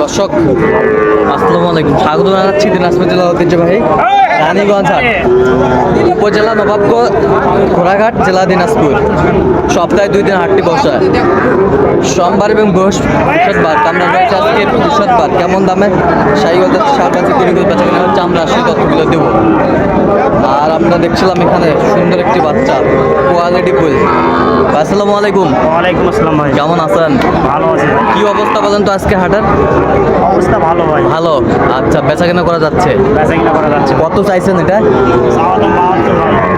দর্শক, আসসালামু আলাইকুম। স্বাগত জানাচ্ছি দিনাজপুর জেলা ঐতিহ্যবাহী রানীগঞ্জ হাট, উপজেলা নবাবগঞ্জ ঘোড়াঘাট জেলা দিনাজপুর। সপ্তাহে দুই দিন হাটটি বসে সোমবার এবং বৃহস্পতিবার কামরা রয়েছে আজকে বৃহস্পতিবার। কেমন দামে? সাইগলের সার কাছে কিনে বেচা কিনা হচ্ছে আমরা সেই তথ্যগুলো দেবো। আর আমরা দেখছিলাম এখানে সুন্দর একটি বাচ্চা কোয়ালিটি ফুল। আসসালামু আলাইকুম। ওয়ালাইকুম আসসালাম ভাই। কেমন আছেন? ভালো আছি কি অবস্থা বলেন তো আজকে হাটের? অবস্থা ভালো ভাই। ভালো। আচ্ছা বেচা কেনা করা যাচ্ছে? বেচা কিনা করা যাচ্ছে। কত চাইছেন এটা?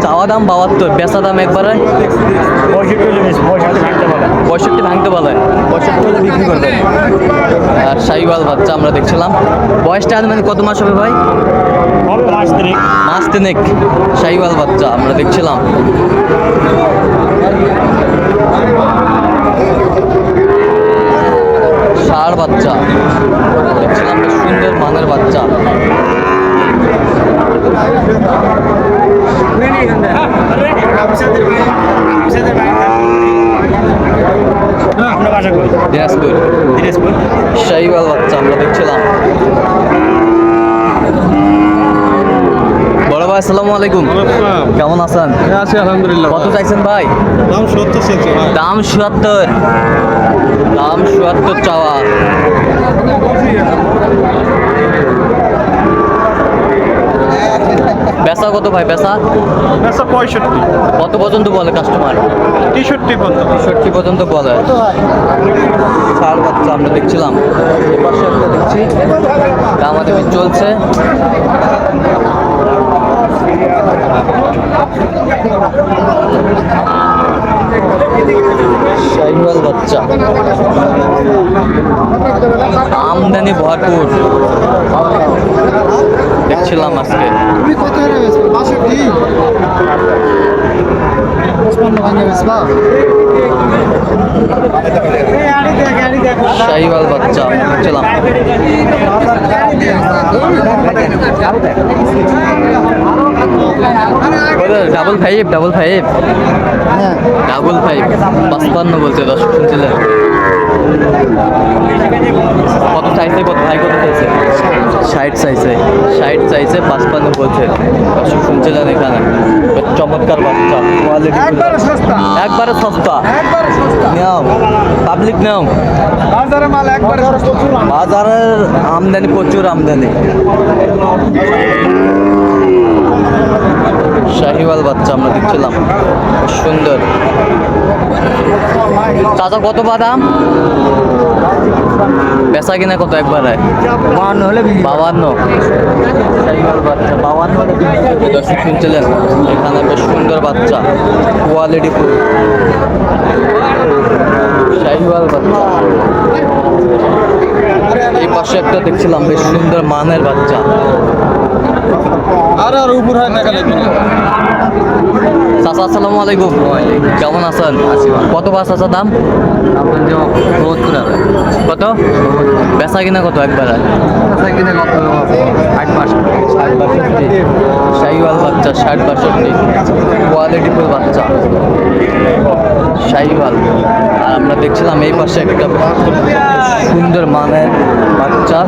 চাওয়া দাম বাহাত্তর বেচা দাম একবারে? পঁয়ষট্টি ভাঙতে বলে। পঁয়ষট্টি হলে বিক্রি করবেন। আর সাইওয়াল বাচ্চা আমরা দেখছিলাম। বয়সটা মানে কত মাস হবে ভাই? মাস তিরিক মাস তিনেক। সাইওয়াল বাচ্চা আমরা দেখছিলাম। ষাড় বাচ্চা দেখছিলাম সুন্দর মানের বাচ্চা। দিনাজপুর। দিনাজপুর। শাহিওয়াল বাচ্চা আমরা দেখছিলাম। ভাই আসসালামু আলাইকুম। কেমন আছেন? আছি আলহামদুলিল্লাহ কত চাইছেন ভাই? দাম সত্তর চাইছে দাম চুয়াত্তর দাম চুয়াত্তর চাওয়া। বেচা কত ভাই বেচা? আচ্ছা পঁয়ষট্টি। কত পর্যন্ত বলে কাস্টমার তেষট্টি পর্যন্ত। ষাটটি পর্যন্ত বলে। ষাট বাচ্চা আমরা দেখছিলাম। এপাশে একটা দেখছি। দামাদামি চলছে। শাহিওয়াল বাচ্চা। আমদানি ভরপুর। দেখছিলাম আজকে। তুমি বাষট্টি ভাঙে বেচবা শাহিওয়াল বাচ্চা। দেখছিলাম। ডাবল ফাইভ ডাবল ফাইভ হ্যাঁ ডাবল ফাইভ পাঁচপান্ন বলছে দর্শক শুনছিলেন কত চাইছে কত ভাই কত চাইছে? ষাট চাইছে। ষাট চাইছে পাঁচপান্ন বলছে। দর্শক শুনছিলেন এখানে। চমৎকার বাচ্চা। কোয়ালিটি একবারে সস্তা। নাও। পাবলিক নাও। বাজারের আমদানি প্রচুর আমদানি। শাহিওয়াল বাচ্চা আমরা দেখছিলাম। সুন্দর। চাচা কত বাদাম? বেচা কিনা কত একবারে? হলে বাবান্ন বাচ্চা হলে বিক্রি করবে। দর্শক শুনছিলেন এখানে বেশ সুন্দর বাচ্চা। কোয়ালিটি ফুল শাহিওয়াল বাচ্চা। এই পাশে একটা দেখছিলাম বেশ সুন্দর মানের বাচ্চা। আর আর উপর হয় টাকা লাগবে চাচা আসসালামু আলাইকুম। কেমন আছেন? কত বাস আছে দাম? কত? বেচা কিনা কত একবার? শাহিওয়াল বাচ্চা ষাট বাষট্টি। কোয়ালিটি ফুল বাচ্চা। শাহিওয়াল। আর আমরা দেখছিলাম এই পাশে একটা সুন্দর মানের বাচ্চা।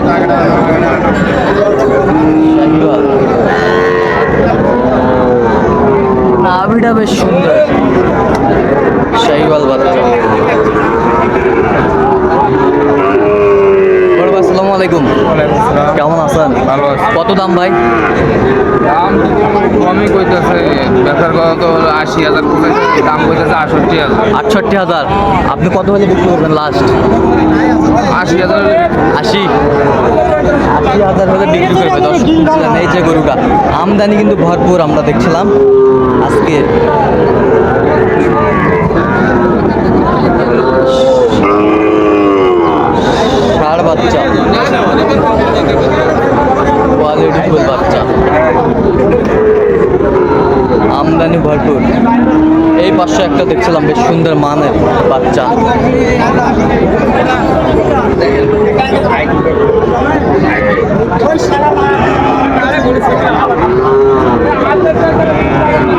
শাহিওয়াল। নাভিটা বেশ সুন্দর। শাহিওয়াল বাচ্চা। বড় আসসালামু আলাইকুম। কেমন আছেন? ভালো কত দাম ভাই? দাম কমই কইতেছে। বেচার কথা তো হলো আশি হাজার দাম কইতেছে আষট্টি হাজার। আটষট্টি হাজার। আপনি কত হলে বিক্রি করবেন লাস্ট আশি হাজার আশি? আশি হাজার হলে বিক্রি করবে দর্শক। শুনছিলেন এই যে গরুটা আমদানি কিন্তু ভরপুর আমরা দেখছিলাম। আজকে। ষাড় বাচ্চা। কোয়ালিটি ফুল বাচ্চা। আমদানি ভরপুর। এই পাশে একটা দেখছিলাম, বেশ সুন্দর মানের বাচ্চা।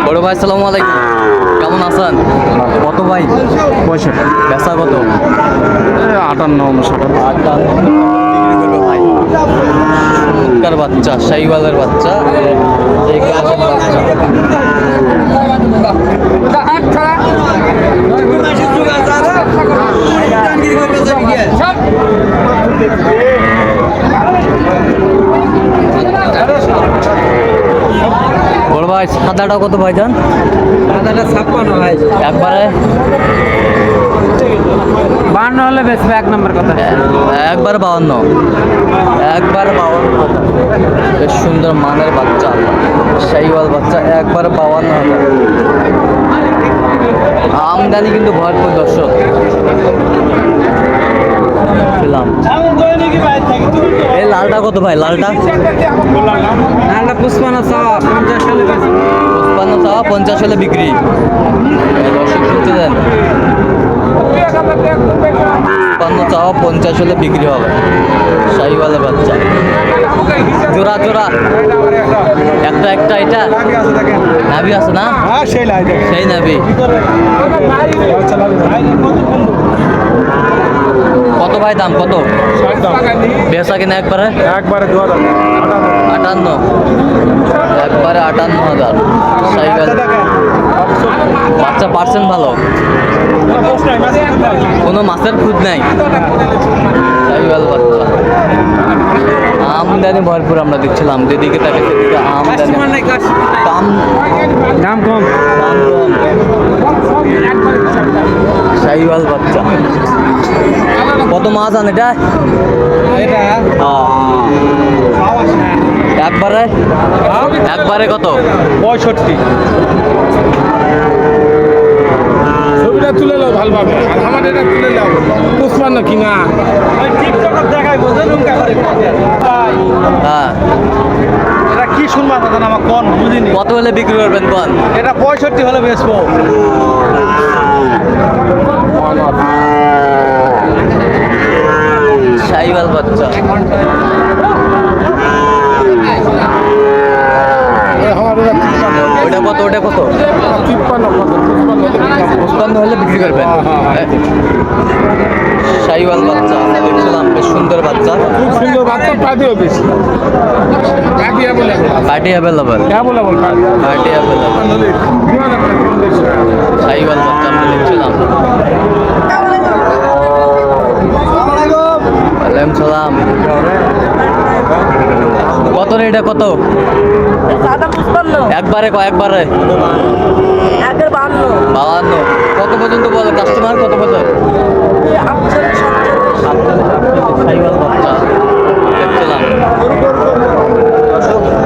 বড় ভাই আসসালামু আলাইকুম। কেমন আছেন? কত ভাই? পঁয়ষট্টি। বেচা কত? আটান্ন সাতান্ন আটান্ন। বিক্রি করবে ভাই চমৎকার বাচ্চা শাহিওয়ালের বাচ্চা। বাচ্চা ভাই সাদাটা কত ভাই যান সাদাটা ছাপ্পান্ন ভাই। একবারে? বান্ন হলে বেচবে এক নম্বর কথা। একবার বাউন্ন। একবার হাজার। বেশ সুন্দর মানের বাচ্চা। শাহিওয়াল বাচ্চা একবার বাউন্ন হাজার আমদানি কিন্তু ভরপুর দর্শক। পেলাম এই লালটা কত ভাই? লালটা? নালটা পুষ্পান্ন চাওয়া পঞ্চাশ হলে চাওয়া পঞ্চাশ হলে বিক্রি। শুনতে দেন চাওয়া পঞ্চাশ হলে বিক্রি হবে। শাহিওয়ালের বাচ্চা। জোড়া জোড়া। একটা একটা এটা? নাভি আছে না? হ্যাঁ সেই নাভি। ভাই দাম কত? বেচা কিনা একবারে? একবারে দু হাজার। আটান্ন। একবারে আটান্ন হাজার। সাইকেল বাচ্চা পার্সেন্ট ভালো? কোনো মাছের খুদ নাই? সাইকেল বাচ্চা। আমদানি ভরপুর আমরা দেখছিলাম যেদিকে তাকে সেদিকে আমদানি। দাম দাম কম। দাম কম। বাচ্চা। কত মাছ আন এটা? এটা। একবারে? একবারে কত? পঁয়ষট্টি। ছবিটা তুলে নাও ভালোভাবে। আর আমার এটা তুলে নাও। পুষ্পান্ন কিনা টিকটকার দেখাই বোঝে নৌকা? করে হ্যাঁ। এটা কি শুনবা দাদা আমার কোন বুঝিনি। কত হলে বিক্রি করবেন কোন? এটা পঁয়ষট্টি হলে বেচবো। শাহিওয়াল বাচ্চা। ওটা কত ওটা কত? তিপ্পান্ন হলে বিক্রি করবেন। শাহিওয়াল বাচ্চা, দেখছিলাম, বেশ সুন্দর বাচ্চা। খুব সুন্দর বাচ্চা পাঠিও বেশি পার্টি অ্যাভেলেবল হ্যাঁ বলে বল পার্টি অ্যাভেলেবল শাহিওয়াল বাচ্চা, আমরা দেখছিলাম। ওয়ালাইকুম সালাম। কত রে এটা কত? একবারে একের বান্ন বাবান্ন কত পর্যন্ত বলে? কাস্টমার কত দেখছিলাম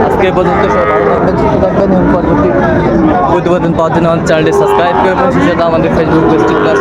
আজকে পর্যন্ত প্রতিবেদন পাওয়ার জন্য আমাদের চ্যানেলটি সাবস্ক্রাইব করবেন সেই আমাদের ফেসবুক পেজটি প্লাস